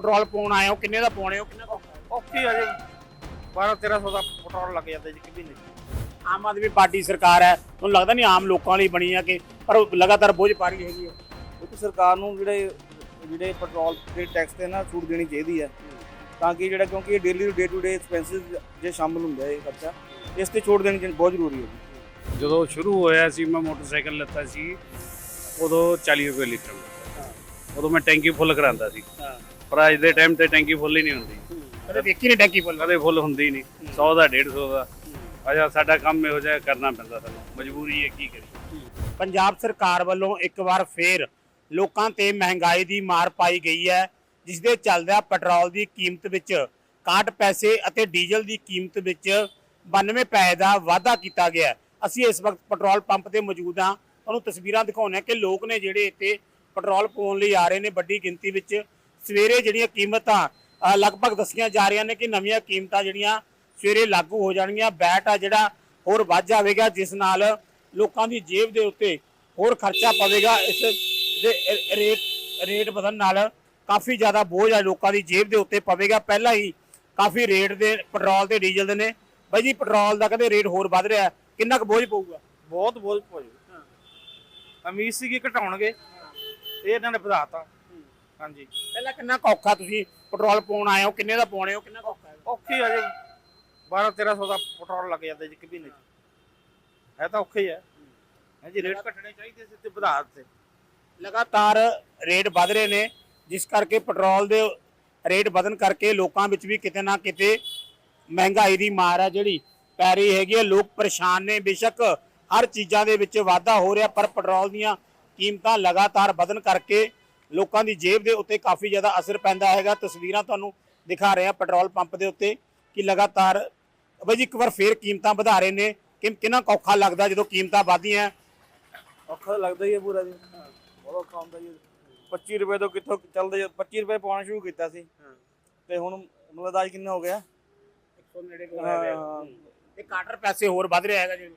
Petrol ਪਾਉਣ ਆਏ ਹੋ ਕਿੰਨੇ ਦਾ ਪਾਉਣੇ ਹੋ ਕਿੰਨਾ? ਔਖੀ ਆ ਜੀ। 12 1300 ਦਾ ਪੈਟਰੋਲ ਲੱਗ ਜਾਂਦਾ ਜੀ ਕਿੰਨੇ ਆਮ ਆਦਮੀ ਪਾਰਟੀ ਸਰਕਾਰ ਹੈ ਤੁਹਾਨੂੰ ਲੱਗਦਾ ਨਹੀਂ ਆਮ ਲੋਕਾਂ ਲਈ ਬਣੀ ਆ ਕਿ ਪਰ ਉਹ ਲਗਾਤਾਰ ਬੋਝ ਪਾ ਰਹੀ ਹੈਗੀ ਹੈ ਕਿਉਂਕਿ ਸਰਕਾਰ ਨੂੰ ਜਿਹੜੇ ਜਿਹੜੇ ਪੈਟਰੋਲ ਦੇ ਟੈਕਸ ਤੇ ਨਾ ਛੂਟ ਦੇਣੀ ਚਾਹੀਦੀ ਹੈ। ਤਾਂ ਕਿ ਜਿਹੜਾ ਕਿਉਂਕਿ ਇਹ daily day to day expenses ਜੇ ਸ਼ਾਮਲ ਹੁੰਦਾ ਹੈ ਇਹ ਖਰਚਾ ਇਸ ਤੇ ਛੋਟ ਦੇਣੀ ਚਾਹੀਦੀ- ਬਹੁਤ ਜ਼ਰੂਰੀ ਹੈ ਜਦੋਂ ਸ਼ੁਰੂ ਹੋਇਆ ਸੀ ਮੈਂ ਮੋਟਰਸਾਈਕਲ ਲੱਤਾ ਸੀ ਉਦੋਂ 40 ਰੁਪਏ ਲੀਟਰ। ਉਦੋਂ ਮੈਂ ਟੈਂਕੀ ਫੁੱਲ ਕਰਾਂਦਾ ਸੀ। ਹਾਂ। ਪਰ ਅੱਜ ਦੇ ਟਾਈਮ ਤੇ ਟੈਂਕੀ ਫੁੱਲ ਹੀ ਨਹੀਂ ਹੁੰਦੀ। ਕਦੇ ਦੇਖੀ ਨਹੀਂ ਟੈਂਕੀ ਫੁੱਲ? ਕਦੇ ਫੁੱਲ ਹੁੰਦੀ ਨਹੀਂ। 100 ਦਾ 150 ਦਾ। ਅਜਾ ਸਾਡਾ ਕੰਮ ਇਹੋ ਜਿਹਾ ਕਰਨਾ ਪੈਂਦਾ ਸਾਨੂੰ। ਮਜਬੂਰੀ ਹੈ ਕੀ ਕਰੀਏ। ਪੰਜਾਬ ਸਰਕਾਰ ਵੱਲੋਂ ਇੱਕ ਵਾਰ ਫੇਰ ਲੋਕਾਂ ਤੇ ਮਹਿੰਗਾਈ ਦੀ ਮਾਰ ਪਾਈ ਗਈ ਹੈ ਜਿਸ ਦੇ ਚੱਲਦਿਆਂ ਪੈਟਰੋਲ ਦੀ ਕੀਮਤ ਵਿੱਚ 61 ਪੈਸੇ ਅਤੇ ਡੀਜ਼ਲ ਦੀ ਕੀਮਤ ਵਿੱਚ 92 ਪੈਸੇ ਦਾ ਵਾਧਾ ਕੀਤਾ ਗਿਆ। ਅਸੀਂ ਇਸ ਵਕਤ ਪੈਟਰੋਲ ਪੰਪ ਤੇ ਮੌਜੂਦ ਹਾਂ। ਤੁਹਾਨੂੰ ਤਸਵੀਰਾਂ ਦਿਖਾਉਂਦੇ ਹਾਂ ਕਿ ਲੋਕ ਨੇ ਜਿਹੜੇ ਇੱਥੇ ਪੈਟਰੋਲ ਪਾਉਣ ਲਈ ਆ ਰਹੇ ਨੇ ਵੱਡੀ ਗਿਣਤੀ ਵਿੱਚ। ਸਵੇਰੇ ਜਿਹੜੀਆਂ ਕੀਮਤਾਂ ਲਗਭਗ ਦੱਸੀਆਂ ਜਾ ਰਹੀਆਂ ਨੇ ਕਿ ਨਵੀਆਂ ਕੀਮਤਾਂ ਜਿਹੜੀਆਂ ਸਵੇਰੇ ਲਾਗੂ ਹੋ ਜਾਣਗੀਆਂ। ਬੈਟ ਆ ਜਿਹੜਾ, ਹੋਰ ਵੱਧ ਜਾਵੇਗਾ, ਜਿਸ ਨਾਲ ਲੋਕਾਂ ਦੀ ਜੇਬ ਦੇ ਉੱਤੇ ਹੋਰ ਖਰਚਾ ਪਵੇਗਾ। ਇਸ ਦੇ ਰੇਟ ਰੇਟ ਵਧਣ ਨਾਲ ਕਾਫੀ ਜ਼ਿਆਦਾ ਬੋਝ ਆ ਲੋਕਾਂ ਦੀ ਜੇਬ ਦੇ ਉੱਤੇ ਪਵੇਗਾ। ਪਹਿਲਾਂ ਹੀ ਕਾਫੀ ਰੇਟ ਦੇ, ਪੈਟਰੋਲ ਤੇ ਡੀਜ਼ਲ ਦੇ ਨੇ। ਬਾਈ ਜੀ, ਪੈਟਰੋਲ ਦਾ ਕਹਿੰਦੇ ਰੇਟ ਹੋਰ ਵੱਧ ਰਿਹਾ। ਕਿੰਨਾ ਕੁ ਬੋਝ ਪਊਗਾ? ਬਹੁਤ ਬਹੁਤ ਭਾਜੀ ਉਮੀਦ ਸੀ ਘਟਾਉਣਗੇ। ਇਹ ਇਹਨਾਂ ਨੇ ਵਧਾਤਾ। ਹਾਂਜੀ। ਪਹਿਲਾਂ ਕਿੰਨਾ ਔਖਾ ਤੁਸੀਂ ਪੈਟਰੋਲ ਪਾਉਣ ਆਏ ਹੋ? ਕਿੰਨੇ ਦਾ ਪਾਉਣੇ ਹੋ? ਕਿੰਨਾ ਕੁ ਔਖਾ ਹੈ? ਔਖੀ ਆ ਜੀ। 12 1300 ਦਾ ਪੈਟਰੋਲ ਲੱਗ ਜਾਂਦਾ ਜੀ ਕਿ ਮਹੀਨੇ ਚ। ਹੈ ਤਾਂ ਔਖਾ ਹੀ ਹੈ। ਹਾਂਜੀ ਰੇਟ ਘਟਣੇ ਚਾਹੀਦੇ ਸੀ ਤੇ ਵਧਾ ਦਿੱਤੇ ਲਗਾਤਾਰ ਰੇਟ ਵਧ ਰਹੇ ਨੇ ਜਿਸ ਕਰਕੇ ਪੈਟਰੋਲ ਦੇ ਰੇਟ ਵਧਣ ਕਰਕੇ ਲੋਕਾਂ ਵਿੱਚ ਵੀ ਕਿਤੇ ਨਾ ਕਿਤੇ ਮਹਿੰਗਾਈ ਦੀ ਮਾਰ ਹੈ ਜਿਹੜੀ ਪੈ ਰਹੀ ਹੈਗੀ ਹੈ। ਲੋਕ ਪਰੇਸ਼ਾਨ ਨੇ। ਬੇਸ਼ੱਕ ਹਰ ਚੀਜ਼ਾਂ ਦੇ ਵਿੱਚ ਵਾਧਾ ਹੋ ਰਿਹਾ ਪਰ ਪੈਟਰੋਲ ਦੀਆਂ ਕੀਮਤਾਂ ਲਗਾਤਾਰ ਵਧਣ ਕਰਕੇ ਲੋਕਾਂ ਦੀ ਜੇਬ ਦੇ ਉੱਤੇ ਕਾਫੀ ਜ਼ਿਆਦਾ ਅਸਰ ਪੈਂਦਾ ਹੈਗਾ। ਤਸਵੀਰਾਂ ਤੁਹਾਨੂੰ ਦਿਖਾ ਰਹੇ ਹਾਂ ਪੈਟਰੋਲ ਪੰਪ ਦੇ ਉੱਤੇ ਕਿ ਲਗਾਤਾਰ ਬਾਈ ਜੀ ਇੱਕ ਵਾਰ ਫੇਰ ਕੀਮਤਾਂ ਵਧਾ ਰਹੇ ਨੇ। ਕਿ ਕਿੰਨਾ ਔਖਾ ਲੱਗਦਾ ਜਦੋਂ ਕੀਮਤਾਂ ਵਧਦੀਆਂ? ਔਖਾ ਤਾਂ ਲੱਗਦਾ ਹੀ ਹੈ ਪੂਰਾ ਜੀ। ਬਹੁਤ ਔਖਾ ਹੁੰਦਾ ਜੀ। 25 ਰੁਪਏ ਤੋਂ ਕਿੱਥੋਂ ਚੱਲਦੇ 25 ਰੁਪਏ ਪਾਉਣਾ ਸ਼ੁਰੂ ਕੀਤਾ ਸੀ। ਤੇ ਹੁਣ ਮਤਲਬ ਅੱਜ ਕਿੰਨਾ ਹੋ ਗਿਆ? 100 ਨੇੜੇ ਹਾਂ। ਇਹ ਕਾਟਰ ਪੈਸੇ ਹੋਰ ਵੱਧ ਰਿਹਾ ਹੈਗਾ ਜੀ।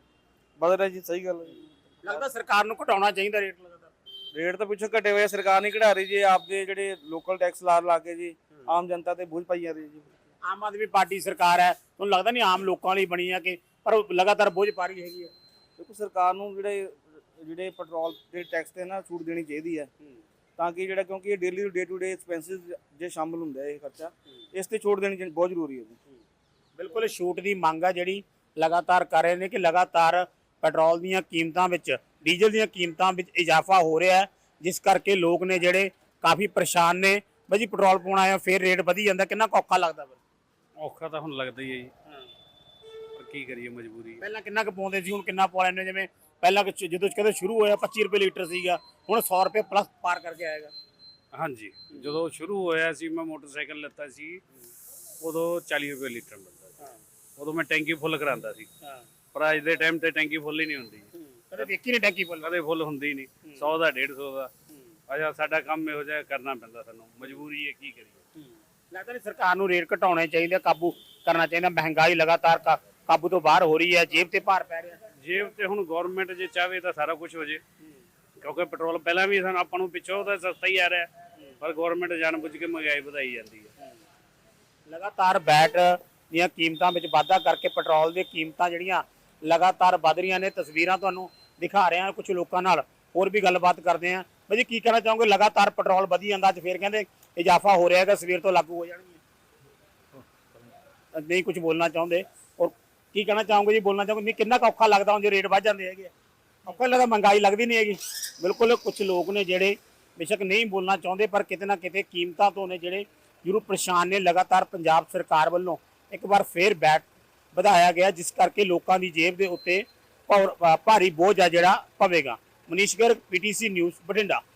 ਬਦਲ ਰਿਹਾ ਜੀ ਸਹੀ ਗੱਲ ਹੈ ਜੀ। ਲੱਗਦਾ ਸਰਕਾਰ ਨੂੰ ਘਟਾਉਣਾ ਚਾਹੀਦਾ ਰੇਟ ਰੇਟ ਤਾਂ ਪਿੱਛੋਂ ਘਟੇ ਹੋਏ ਆ, ਸਰਕਾਰ ਨਹੀਂ ਘਟਾ ਰਹੀ ਜੀ ਆਪਦੇ ਜਿਹੜੇ ਲੋਕਲ ਟੈਕਸ ਲਾ ਲਾ ਕੇ ਜੀ ਆਮ ਜਨਤਾ ਤੇ ਬੋਝ ਪਾਈ ਜਾ ਰਹੀ ਜੀ। ਆਮ ਆਦਮੀ ਪਾਰਟੀ ਸਰਕਾਰ ਹੈ ਤੁਹਾਨੂੰ ਲੱਗਦਾ ਨਹੀਂ ਆਮ ਲੋਕਾਂ ਲਈ ਬਣੀ ਹੈ ਕਿ ਪਰ ਉਹ ਲਗਾਤਾਰ ਬੋਝ ਪਾ ਰਹੀ ਹੈਗੀ ਹੈ? ਦੇਖੋ ਸਰਕਾਰ ਨੂੰ ਜਿਹੜੇ ਜਿਹੜੇ ਪੈਟਰੋਲ ਦੇ ਟੈਕਸ ਤੇ ਨਾ ਛੂਟ ਦੇਣੀ ਚਾਹੀਦੀ ਹੈ ਤਾਂ ਕਿ ਜਿਹੜਾ ਕਿਉਂਕਿ ਇਹ daily day to day expenses ਜੇ ਸ਼ਾਮਲ ਹੁੰਦਾ ਹੈ ਇਹ ਖਰਚਾ ਇਸ ਤੇ ਛੋਟ ਦੇਣੀ ਚਾਹੀਦੀ- ਬਹੁਤ ਜ਼ਰੂਰੀ ਹੈ ਜੀ। ਬਿਲਕੁਲ ਛੂਟ ਦੀ ਮੰਗ ਹੈ ਜਿਹੜੀ ਲਗਾਤਾਰ ਕਰ ਰਹੇ ਨੇ ਕਿ ਲਗਾਤਾਰ ਪੈਟਰੋਲ ਦੀਆਂ ਕੀਮਤਾਂ ਵਿੱਚ ਡੀਜ਼ਲ ਦੀਆਂ ਕੀਮਤਾਂ ਵਿੱਚ ਇਜ਼ਾਫਾ ਹੋ ਰਿਹਾ ਹੈ ਜਿਸ ਕਰਕੇ ਲੋਕ ਨੇ ਜਿਹੜੇ ਕਾਫੀ ਪਰੇਸ਼ਾਨ ਨੇ। ਬਾਈ ਜੀ ਪੈਟਰੋਲ ਪਾਉਣ ਹੋ ਫਿਰ ਰੇਟ ਵਧੀ ਜਾਂਦਾ ਕਿੰਨਾ ਔਖਾ ਲੱਗਦਾ ਫਿਰ ਔਖਾ ਤਾਂ ਹੁਣ ਲੱਗਦਾ ਹੀ ਹੈ ਜੀ। ਪਰ ਕੀ ਕਰੀਏ ਮਜਬੂਰੀ ਹੈ। ਪਹਿਲਾਂ ਕਿੰਨਾ ਕੁ ਪਾਉਂਦੇ ਸੀ ਹੁਣ ਕਿੰਨਾ ਪਾ ਲੈਂਦੇ ਜਿਵੇਂ ਪਹਿਲਾਂ ਜਦੋਂ ਕਦੇ ਸ਼ੁਰੂ ਹੋਇਆ 25 ਰੁਪਏ ਲੀਟਰ ਸੀਗਾ ਹੁਣ 100 ਰੁਪਏ ਪਲੱਸ ਪਾਰ ਕਰਕੇ ਆਏਗਾ। ਹਾਂਜੀ। ਜਦੋਂ ਸ਼ੁਰੂ ਹੋਇਆ ਸੀ ਮੈਂ ਮੋਟਰਸਾਈਕਲ ਲੱਤਾ ਸੀ ਉਦੋਂ 40 ਰੁਪਏ ਲੀਟਰ ਮਿਲਦਾ ਸੀ। ਉਦੋਂ ਮੈਂ ਟੈਂਕੀ ਫੁੱਲ ਕਰਾਂਦਾ ਸੀ। ਹਾਂ। ਪਰ ਅੱਜ ਦੇ ਟਾਈਮ ਤੇ ਟੈਂਕੀ ਫੁੱਲ ਹੀ ਨਹੀਂ ਹੁੰਦੀ। ਕਦੇ ਦੇਖੀ ਨਹੀਂ ਟੈਂਕੀ ਫੁੱਲ। ਕਦੇ ਫੁੱਲ ਹੁੰਦੀ ਹੀ ਨਹੀਂ। 100 ਦਾ 150 ਦਾ। ਅਜਾ ਸਾਡਾ ਕੰਮ ਇਹੋ ਜਿਹਾ ਕਰਨਾ ਪੈਂਦਾ ਸਾਨੂੰ। ਮਜਬੂਰੀ ਹੈ ਕੀ ਕਰੀਏ। ਲੱਗਦਾ ਨਹੀਂ ਸਰਕਾਰ ਨੂੰ ਰੇਟ ਘਟਾਉਣੇ ਚਾਹੀਦੇ ਕਾਬੂ ਕਰਨਾ ਚਾਹੀਦਾ। ਮਹਿੰਗਾਈ ਲਗਾਤਾਰ ਕਾ- ਕਾਬੂ ਤੋਂ ਬਾਹਰ ਹੋ ਰਹੀ ਹੈ ਜੇਬ ਤੇ ਭਾਰ ਪੈ ਰਿਹਾ। ਜੇਬ ਤੇ ਹੁਣ ਗਵਰਨਮੈਂਟ ਜੇ ਚਾਹਵੇ ਤਾਂ ਸਾਰਾ ਕੁਝ ਹੋ ਜੇ। ਕਿਉਂਕਿ ਪੈਟਰੋਲ ਪਹਿਲਾਂ ਵੀ ਸਾਨੂੰ ਆਪਾਂ ਨੂੰ ਪਿੱਛੋਂ ਤਾਂ ਸਸਤਾ ਹੀ ਆ ਰਿਹਾ। ਪਰ ਗਵਰਨਮੈਂਟ ਜਾਣਬੁੱਝ ਕੇ ਮਹਿੰਗਾਈ ਵਧਾਈ ਜਾਂਦੀ ਹੈ। ਲਗਾਤਾਰ ਬੈਟ ਦੀਆਂ ਕੀਮਤਾਂ ਵਿੱਚ ਵਾਧਾ ਕਰਕੇ ਪੈਟਰੋਲ ਦੀਆਂ ਕੀਮਤਾਂ ਜਿਹੜੀਆਂ ਲਗਾਤਾਰ ਵਧ ਰਹੀਆਂ ਨੇ ਤਸਵੀਰਾਂ ਤੁਹਾਨੂੰ ਦਿਖਾ ਰਹੇ ਹਾਂ ਕੁਝ ਲੋਕਾਂ ਨਾਲ, ਹੋਰ ਵੀ ਗੱਲਬਾਤ ਕਰਦੇ ਹਾਂ। ਭਾਈ ਜੀ, ਕੀ ਕਹਿਣਾ ਚਾਹੋਗੇ? ਲਗਾਤਾਰ ਪੈਟਰੋਲ ਵਧੀ ਜਾਂਦਾ ਅੱਜ ਫੇਰ ਕਹਿੰਦੇ ਇਜ਼ਾਫਾ ਹੋ ਰਿਹਾ ਹੈਗਾ, ਸਵੇਰ ਤੋਂ ਲਾਗੂ ਹੋ ਜਾਣਗੇ। ਨਹੀਂ ਕੁਝ ਬੋਲਣਾ ਚਾਹੁੰਦੇ। ਔਰ ਕੀ ਕਹਿਣਾ ਚਾਹੋਗੇ ਜੀ, ਬੋਲਣਾ ਚਾਹੋਗੇ? ਨਹੀਂ, ਕਿੰਨਾ ਕੁ ਔਖਾ ਲੱਗਦਾ ਹੁਣ ਜੇ ਰੇਟ ਵੱਧ ਜਾਂਦੇ ਹੈਗੇ। ਔਖਾ ਲੱਗਦਾ, ਮਹਿੰਗਾਈ ਲੱਗਦੀ ਨਹੀਂ ਹੈਗੀ। ਬਿਲਕੁਲ ਕੁਝ ਲੋਕ ਨੇ ਜਿਹੜੇ ਬੇਸ਼ੱਕ ਨਹੀਂ ਬੋਲਣਾ ਚਾਹੁੰਦੇ, ਪਰ ਕਿਤੇ ਨਾ ਕਿਤੇ ਕੀਮਤਾਂ ਤੋਂ ਨੇ ਜਿਹੜੇ ਜ਼ਰੂਰ ਪਰੇਸ਼ਾਨ ਨੇ। ਲਗਾਤਾਰ ਪੰਜਾਬ ਸਰਕਾਰ ਵੱਲੋਂ ਇੱਕ ਵਾਰ ਫੇਰ ਬੈਕ ਵਧਾਇਆ ਗਿਆ, ਜਿਸ ਕਰਕੇ ਲੋਕਾਂ ਦੀ ਜੇਬ ਦੇ ਉੱਤੇ ਭੌਰ- ਭਾਰੀ ਬੋਝ ਆ ਜਿਹੜਾ ਪਵੇਗਾ। ਮਨੀਸ਼ ਗਰ ਪੀਟੀਸੀ ਨਿਊਜ਼ ਬਠਿੰਡਾ।